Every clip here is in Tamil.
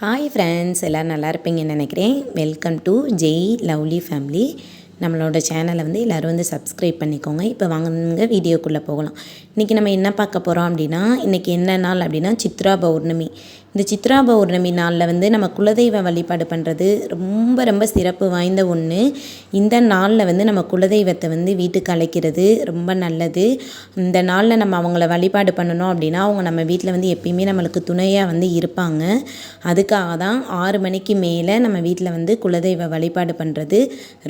ஹாய் ஃப்ரெண்ட்ஸ் எல்லோரும் நல்லா இருப்பீங்கன்னு நினைக்கிறேன். Welcome to Jai lovely family நம்மளோட சேனலை வந்து எல்லோரும் வந்து சப்ஸ்கிரைப் பண்ணிக்கோங்க. இப்போ வாங்க வீடியோக்குள்ளே போகலாம். இன்றைக்கி நம்ம என்ன பார்க்க போகிறோம் அப்படின்னா இன்றைக்கி என்ன நாள் அப்படின்னா சித்ரா பௌர்ணமி. இந்த சித்ரா பௌர்ணமி நாளில் வந்து நம்ம குலதெய்வ வழிபாடு பண்ணுறது ரொம்ப ரொம்ப சிறப்பு வாய்ந்த ஒன்று இந்த நாளில் வந்து நம்ம குலதெய்வத்தை வந்து வீட்டுக்கு அழைக்கிறது ரொம்ப நல்லது. இந்த நாளில் நம்ம அவங்கள வழிபாடு பண்ணணும் அப்படின்னா அவங்க நம்ம வீட்டில் வந்து எப்பயுமே நம்மளுக்கு துணையாக வந்து இருப்பாங்க. அதுக்காக தான் ஆறு மணிக்கு மேலே நம்ம வீட்டில் வந்து குலதெய்வ வழிபாடு பண்ணுறது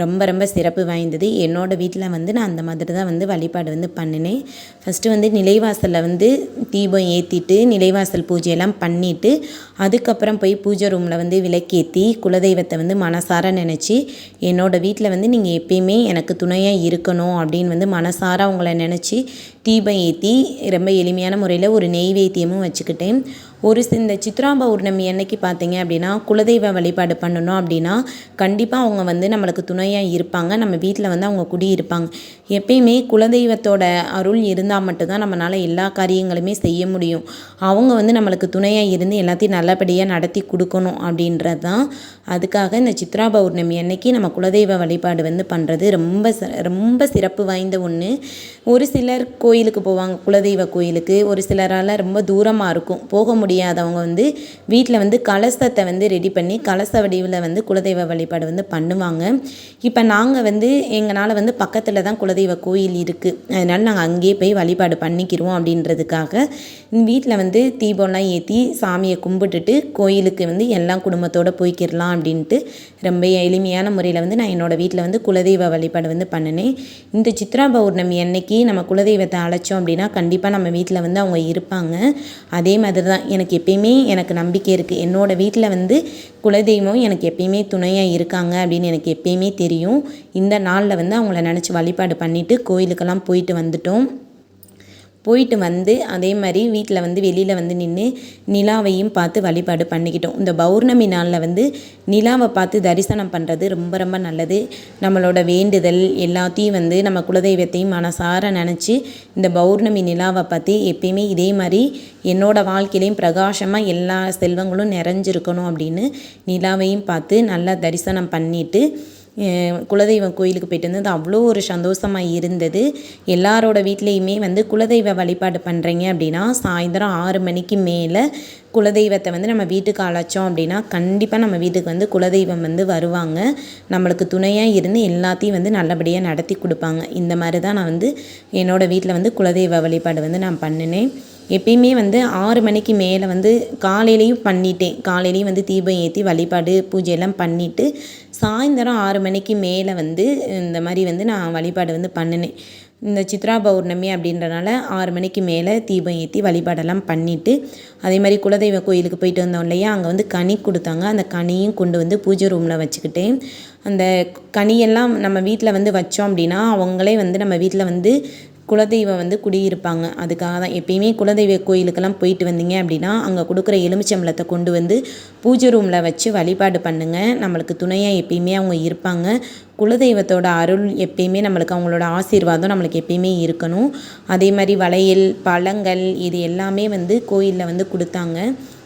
ரொம்ப ரொம்ப சிறப்பு வாய்ந்தது. என்னோடய வீட்டில் வந்து நான் அந்த மாதிரி தான் வந்து வழிபாடு வந்து பண்ணினேன். ஃபஸ்ட்டு வந்து நிலைவாசலில் வந்து தீபம் ஏற்றிட்டு நிலைவாசல் பூஜையெல்லாம் பண்ணிவிட்டு அதுக்கப்புறம் போய் பூஜை ரூமில் வந்து விளக்கேற்றி குலதெய்வத்தை வந்து மனசார நினச்சி என்னோடய வீட்டில் வந்து நீங்கள் எப்பயுமே எனக்கு துணையாக இருக்கணும் அப்படின்னு வந்து மனசார அவங்கள நினச்சி தீபம் ஏற்றி ரொம்ப எளிமையான முறையில் ஒரு நெய்வேத்தியமும் வச்சுக்கிட்டேன். ஒரு இந்த சித்ரா பௌர்ணமி அன்னைக்கு பார்த்தீங்க அப்படின்னா குலதெய்வ வழிபாடு பண்ணணும் அப்படின்னா கண்டிப்பாக அவங்க வந்து நம்மளுக்கு துணையாக இருப்பாங்க. நம்ம வீட்டில் வந்து அவங்க குடியிருப்பாங்க எப்பயுமே குலதெய்வத்தோட அருள் இருந்தால் மட்டும்தான் நம்மளால் எல்லா காரியங்களுமே செய்ய முடியும். அவங்க வந்து நம்மளுக்கு துணையாக இருந்து எல்லாத்தையும் நல்லபடியாக நடத்தி கொடுக்கணும் அப்படின்றது தான். அதுக்காக இந்த சித்ரா பௌர்ணமி அன்னைக்கு நம்ம குலதெய்வ வழிபாடு வந்து பண்ணுறது ரொம்ப ரொம்ப சிறப்பு வாய்ந்த ஒன்று ஒரு சிலர் கோயிலுக்கு போவாங்க குலதெய்வ கோயிலுக்கு. ஒரு சிலரால் ரொம்ப தூரமாக இருக்கும். போக முடியும் முடியாதவங்க வந்து வீட்டில் வந்து கலசத்தை வந்து ரெடி பண்ணி கலச வடிவில் வந்து குலதெய்வ வழிபாடு வந்து பண்ணுவாங்க. இப்போ நாங்கள் வந்து எங்களால் வந்து பக்கத்தில் தான் குலதெய்வ கோயில் இருக்குது அதனால் நாங்கள் அங்கேயே போய் வழிபாடு பண்ணிக்கிறோம் அப்படின்றதுக்காக வீட்டில் வந்து தீபம்லாம் ஏற்றி சாமியை கும்பிட்டுட்டு கோயிலுக்கு வந்து எல்லாம் குடும்பத்தோடு போய்க்கிடலாம் அப்படின்ட்டு ரொம்ப எளிமையான முறையில் வந்து நான் என்னோடய வீட்டில் வந்து குலதெய்வ வழிபாடு வந்து பண்ணினேன். இந்த சித்ரா பௌர்ணமி அன்னைக்கு நம்ம குலதெய்வத்தை அழைச்சோம் அப்படின்னா கண்டிப்பாக நம்ம வீட்டில் வந்து அவங்க இருப்பாங்க. அதே மாதிரி தான் எனக்கு எப்பயுமே எனக்கு நம்பிக்கை இருக்குது என்னோடய வீட்டில் வந்து குலதெய்வம் எனக்கு எப்பயுமே துணையாக இருக்காங்க அப்படின்னு எனக்கு எப்பயுமே தெரியும். இந்த நாளில் வந்து அவங்கள நினச்சி வழிபாடு பண்ணிவிட்டு கோயிலுக்கெல்லாம் போயிட்டு வந்துட்டோம். போயிட்டு வந்து அதே மாதிரி வீட்டில் வந்து வெளியில் வந்து நின்று நிலாவையும் பார்த்து வழிபாடு பண்ணிக்கிட்டோம். இந்த பௌர்ணமி நாளில் வந்து நிலாவை பார்த்து தரிசனம் பண்ணுறது ரொம்ப ரொம்ப நல்லது. நம்மளோட வேண்டுதல் எல்லாத்தையும் வந்து நம்ம குலதெய்வத்தையும் மனசார நினச்சி இந்த பௌர்ணமி நிலாவை பார்த்து எப்பயுமே இதே மாதிரி என்னோடய வாழ்க்கையிலையும் பிரகாசமாக எல்லா செல்வங்களும் நிறைஞ்சிருக்கணும் அப்படின்னு நிலாவையும் பார்த்து நல்லா தரிசனம் பண்ணிவிட்டு குலதெய்வம் கோயிலுக்கு போயிட்டு வந்தது. அவ்வளோ ஒரு சந்தோஷமாக இருந்தது. எல்லாரோட வீட்லேயுமே வந்து குலதெய்வ வழிபாடு பண்ணுறீங்க அப்படின்னா சாயந்தரம் ஆறு மணிக்கு மேலே குலதெய்வத்தை வந்து நம்ம வீட்டுக்கு அழைச்சோம் அப்படின்னா கண்டிப்பாக நம்ம வீட்டுக்கு வந்து குலதெய்வம் வந்து வருவாங்க. நம்மளுக்கு துணையாக இருந்து எல்லாத்தையும் வந்து நல்லபடியாக நடத்தி கொடுப்பாங்க. இந்த மாதிரி தான் நான் வந்து என்னோடய வீட்டில் வந்து குலதெய்வ வழிபாடு வந்து நான் பண்ணினேன். எப்பயுமே வந்து ஆறு மணிக்கு மேலே வந்து காலையிலையும் பண்ணிட்டேன். காலையிலையும் வந்து தீபம் ஏற்றி வழிபாடு பூஜையெல்லாம் பண்ணிவிட்டு சாயந்தரம் ஆறு மணிக்கு மேலே வந்து இந்த மாதிரி வந்து நான் வழிபாடு வந்து பண்ணினேன். இந்த சித்ரா பௌர்ணமி அப்படின்றனால ஆறு மணிக்கு மேலே தீபம் ஏற்றி வழிபாடெல்லாம் பண்ணிவிட்டு அதே மாதிரி குலதெய்வ கோயிலுக்கு போயிட்டு வந்தோம் இல்லையா? அங்கே வந்து கனி கொடுத்தாங்க. அந்த கனியும் கொண்டு வந்து பூஜை ரூமில் வச்சுக்கிட்டேன். அந்த கனியெல்லாம் நம்ம வீட்டில் வந்து வச்சோம் அப்படின்னா அவங்களே வந்து நம்ம வீட்டில் வந்து குலதெய்வம் வந்து குடியிருப்பாங்க. அதுக்காக தான் எப்பயுமே குலதெய்வ கோயிலுக்கெல்லாம் போயிட்டு வந்தீங்க அப்படின்னா அங்கே கொடுக்குற எலுமிச்சம்பளத்தை கொண்டு வந்து பூஜை ரூமில் வச்சு வழிபாடு பண்ணுங்கள் நம்மளுக்கு துணையாக எப்பயுமே அவங்க இருப்பாங்க. குலதெய்வத்தோட அருள் எப்பயுமே நம்மளுக்கு அவங்களோட ஆசீர்வாதம் நம்மளுக்கு எப்பயுமே இருக்கணும். அதே மாதிரி வளையல் பழங்கள் இது எல்லாமே வந்து கோயிலில் வந்து கொடுத்தாங்க.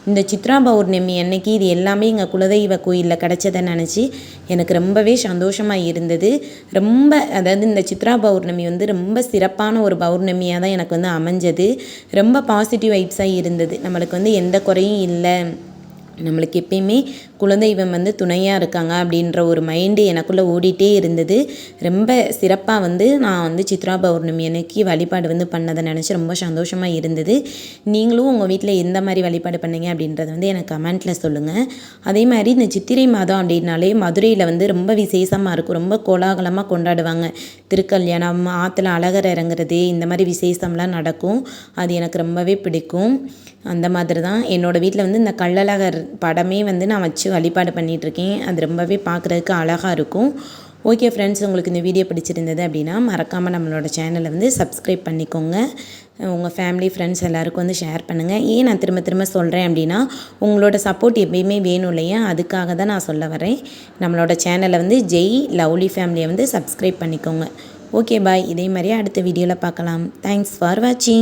இந்த சித்ரா பௌர்ணமி அன்னைக்கு இது எல்லாமே எங்கள் குலதெய்வ கோயிலில் கிடச்சதை நினச்சி எனக்கு ரொம்பவே சந்தோஷமாக இருந்தது. ரொம்ப அதாவது இந்த சித்ரா பௌர்ணமி வந்து ரொம்ப சிறப்பான ஒரு பௌர்ணமியாக தான் எனக்கு வந்து அமைஞ்சது. ரொம்ப பாசிட்டிவ் வைப்ஸாக இருந்தது. நம்மளுக்கு வந்து எந்த குறையும் இல்லை. நம்மளுக்கு எப்பயுமே குலதெய்வம் வந்து துணையாக இருக்காங்க அப்படின்ற ஒரு மைண்டு எனக்குள்ளே ஓடிட்டே இருந்தது. ரொம்ப சிறப்பாக வந்து நான் வந்து சித்ரா பௌர்ணமி அன்னைக்கு வழிபாடு வந்து பண்ணதை நினச்சி ரொம்ப சந்தோஷமாக இருந்தது. நீங்களும் உங்கள் வீட்டில் எந்த மாதிரி வழிபாடு பண்ணீங்க அப்படின்றத வந்து எனக்கு கமெண்ட்டில் சொல்லுங்கள் அதே மாதிரி இந்த சித்திரை மாதம் அப்படின்னாலே மதுரையில் வந்து ரொம்ப விசேஷமாக இருக்கும். ரொம்ப கோலாகலமாக கொண்டாடுவாங்க. திருக்கல்யாணம் ஆற்றுல அழகர் இறங்குறது இந்த மாதிரி விசேஷம்லாம் நடக்கும். அது எனக்கு ரொம்பவே பிடிக்கும். அந்த மாதிரி தான் என்னோடய வீட்டில் வந்து இந்த கள்ளழகர் படமே வந்து நான் வச்சு வழிபாடு பண்ணிகிட்ருக்கேன் அது ரொம்பவே பார்க்குறதுக்கு அழகாக இருக்கும். ஓகே ஃப்ரெண்ட்ஸ் உங்களுக்கு இந்த வீடியோ பிடிச்சிருந்தது அப்படின்னா மறக்காமல் நம்மளோட சேனலை வந்து சப்ஸ்கிரைப் பண்ணிக்கோங்க. உங்கள் ஃபேமிலி ஃப்ரெண்ட்ஸ் எல்லாருக்கும் வந்து ஷேர் பண்ணுங்கள் ஏன் நான் திரும்ப திரும்ப சொல்கிறேன் அப்படின்னா உங்களோட சப்போர்ட் எப்பயுமே வேணும் இல்லையா? அதுக்காக தான் நான் சொல்ல வரேன். நம்மளோட சேனலை வந்து ஜெய் லவ்லி ஃபேமிலியை வந்து சப்ஸ்கிரைப் பண்ணிக்கோங்க. ஓகே பாய் இதே மாதிரியே அடுத்த வீடியோவில் பார்க்கலாம். தேங்க்ஸ் ஃபார் வாட்சிங்